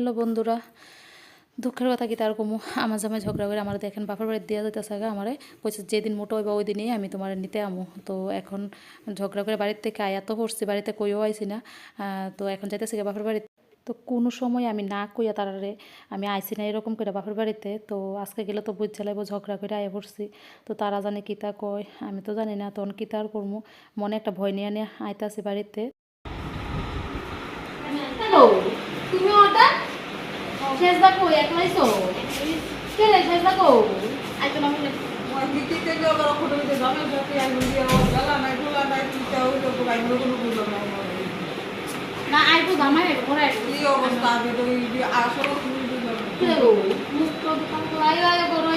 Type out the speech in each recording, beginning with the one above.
Hello বন্ধুরা, দুঃখের কথা কি তার কমু? আমার জামাই ঝগড়া করে আমার দেখেন, বাপের বাড়ি দেওয়া যেতেছে গা আমারে। কইছে, যেদিন মোটো হইবা ওই দিনই আমি তোমার নিতে আমু। তো এখন ঝগড়া করে বাড়ির থেকে আয়া তো পড়ছি, বাড়িতে কইও আইছি না। তো এখন যাইতেছি বাপের বাড়ি তো কোনো সময় আমি না কইয়া তারারে আমি আইছি না এরকম করে বাপের বাড়িতে। তো আজকে গেলে তো বুঝ চালাইবো ঝগড়া করে আয়া পড়ছি। তো তারা জানে কী তা কয়, আমি তো জানি না। তখন কী তার করব মনে একটা ভয় নিয়ে নিয়ে আইতাছি বাড়িতে। তুমি ওটা শেষদা কই একলাইছো কে রে শেষদা কই আইতো না মনে না আইতো জামাই আইতো পরে আইতো কি রে গো মুখ তো দোকান তো আইও আইও করো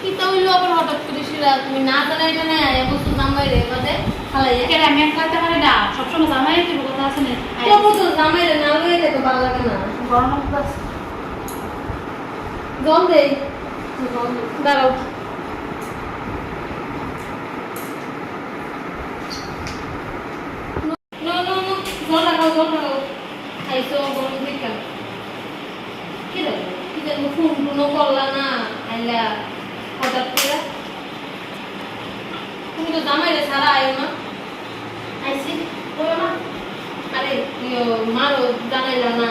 কি তো হইল আবার হঠাৎ করে শিরা তুমি না জানাই জানাই আয়া বস্তু জামাই রে বাদে। হালাই একের আমি এক খাইতে পারি না সবসময় জামাই দিব কথা আছে না। তো জামাই রে না লইয়ে দেখো ভালো লাগে না গরম প্লাস জল দেই দাঁড়াও। জল লাগাও জল লাগাও খাইছো, গরম দিকা কি রে? কি রে? ফোন টুনো করলা না? আইলা, হঠাৎ করে? তুমি তো জামাই রে, সারা আইও না? আরে মারো, জানাইলা না।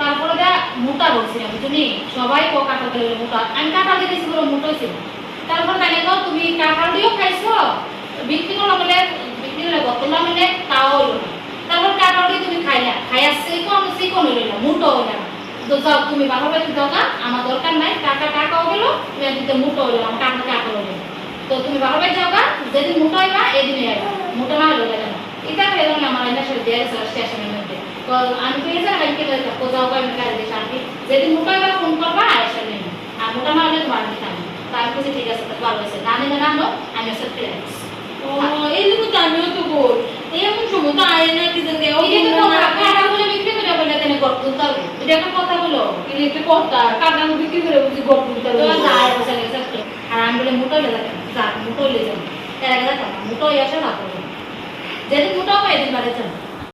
তারপরে দেয়া মোটা বলছিলাম, বুঝলি? সবাই কো কাঁঠাল খেলে মোটা। আমি কাঁঠাল দিয়ে দিয়েছি বলে মোটো ছিল তারপর তাই না তুমি কাঁঠাল দিয়েও খাইছো? বিক্রি করল বলে, বিক্রি করে বতলা মানে তাও হইল না। তারপর কাঁঠাল দিয়ে তুমি খাইলা। খাইয়া চিকন চিকন হইল না, মোটো হইল না। তো যাও, তুমি বাবা বাড়ি দাও না, আমার দরকার নাই। টাকা টাকাও গেলো তুমি দিতে মোটো হইল, আমার টাকা টাকা হইল। তো তুমি বাবা বাড়ি যাও না যেদিন মোটো হইবা, এদিনই আইবা মোটো না হইল না এটা না, আমার এনে সব দিয়ে স্টেশনের মধ্যে তো আমি তো তো যাও আমি কাজে দিয়ে শান্তি যেদিন মোটো হইবা ফোন করবা আয়সা নেই। আর মোটা হলে তোমার আমি তার কিছু ঠিক আছে তো ভালো হয়েছে। না নিলে না আমি ফিরে আসছি। ও এই জন্য তো আমিও তো বল এমন সময় তো আয় না কি জানি ও তো কাটা বলে বিক্রি করে বলে তেনে গল্প তুলতে হবে? এটা একটা কথা বলো। এটা একটা কথা। কাটা বিক্রি করে বুঝি গল্প দিতে তো যায় বসে গেছে আর আমি বলে মোটো হলে যাবে যা মোটো হলে যাবে এর আগে যাতাম মোটো না করব যেদিন মোটো হয় এদিন বাড়ি যাব।